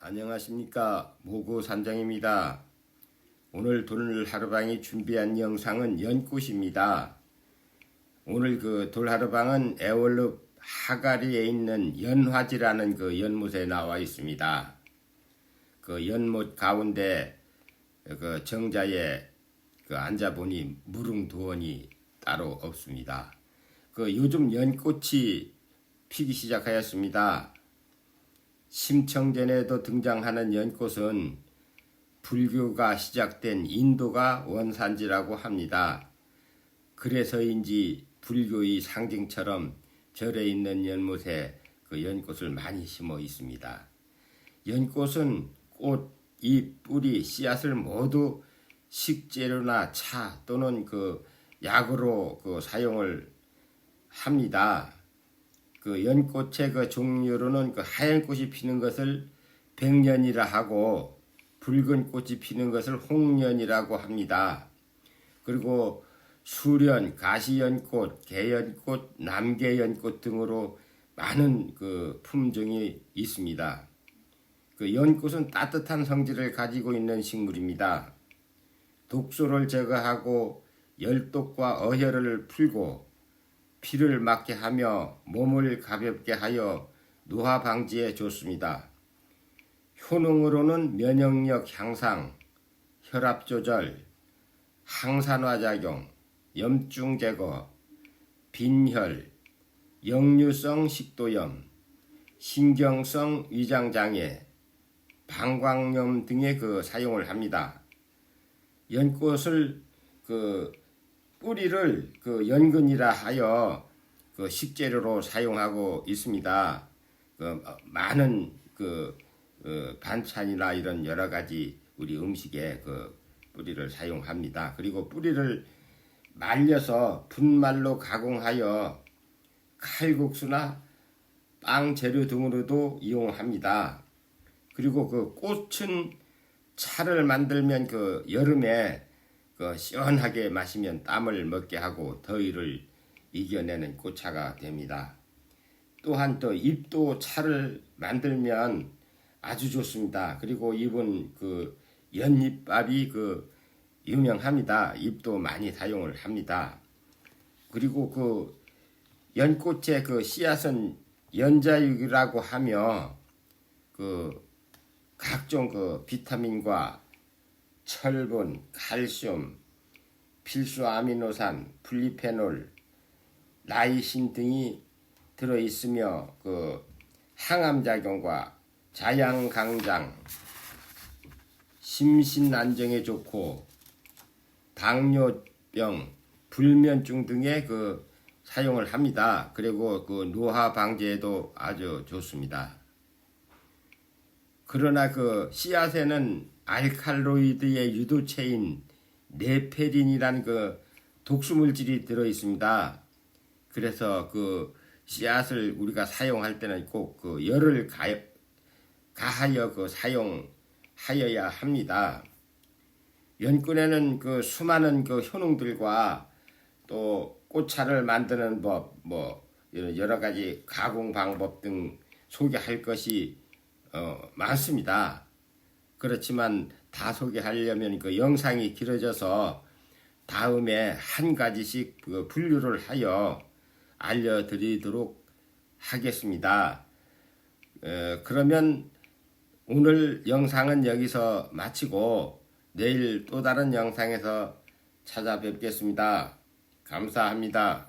안녕하십니까 모구 산장입니다. 오늘 돌 하루방이 준비한 영상은 연꽃입니다. 오늘 그 돌하루방은 애월읍 하가리에 있는 연화지라는 그 연못에 나와 있습니다. 그 연못 가운데 그 정자에 그 앉아보니 무릉도원이 따로 없습니다. 그 요즘 연꽃이 피기 시작하였습니다. 심청전에도 등장하는 연꽃은 불교가 시작된 인도가 원산지라고 합니다. 그래서인지 불교의 상징처럼 절에 있는 연못에 그 연꽃을 많이 심어 있습니다. 연꽃은 꽃, 잎, 뿌리, 씨앗을 모두 식재료나 차 또는 그 약으로 그 사용을 합니다. 그 연꽃의 그 종류로는 그 하얀 꽃이 피는 것을 백년이라 하고 붉은 꽃이 피는 것을 홍년이라고 합니다. 그리고 수련, 가시연꽃, 개연꽃, 남개연꽃 등으로 많은 그 품종이 있습니다. 그 연꽃은 따뜻한 성질을 가지고 있는 식물입니다. 독소를 제거하고 열독과 어혈을 풀고 피를 막게 하며 몸을 가볍게 하여 노화 방지에 좋습니다. 효능으로는 면역력 향상, 혈압 조절, 항산화 작용, 염증 제거, 빈혈, 역류성 식도염, 신경성 위장 장애, 방광염 등에 그 사용을 합니다. 연꽃을 그 뿌리를 그 연근이라 하여 그 식재료로 사용하고 있습니다. 그 어, 많은 그 어, 반찬이나 이런 여러 가지 우리 음식에 그 뿌리를 사용합니다. 그리고 뿌리를 말려서 분말로 가공하여 칼국수나 빵 재료 등으로도 이용합니다. 그리고 그 꽃은 차를 만들면 그 여름에 그 시원하게 마시면 땀을 먹게 하고 더위를 이겨내는 꽃차가 됩니다. 또한 또 잎도 차를 만들면 아주 좋습니다. 그리고 잎은 그 연잎밥이 그 유명합니다. 잎도 많이 사용을 합니다. 그리고 그 연꽃의 그 씨앗은 연자육이라고 하며 그 각종 그 비타민과 철분, 칼슘, 필수 아미노산, 분리페놀, 라이신 등이 들어 있으며 그 항암 작용과 자양 강장, 심신 안정에 좋고 당뇨병, 불면증 등의 그 사용을 합니다. 그리고 그 노화 방지에도 아주 좋습니다. 그러나 그 씨앗에는 알칼로이드의 유도체인 네페린이라는 그 독수물질이 들어 있습니다. 그래서 그 씨앗을 우리가 사용할 때는 꼭 그 열을 가, 가하여 그 사용하여야 합니다. 연근에는 그 수많은 그 효능들과 또 꽃차를 만드는 법, 뭐 이런 여러 가지 가공 방법 등 소개할 것이 어, 많습니다. 그렇지만 다 소개하려면 그 영상이 길어져서 다음에 한 가지씩 그 분류를 하여 알려드리도록 하겠습니다. 어, 그러면 오늘 영상은 여기서 마치고 내일 또 다른 영상에서 찾아뵙겠습니다. 감사합니다.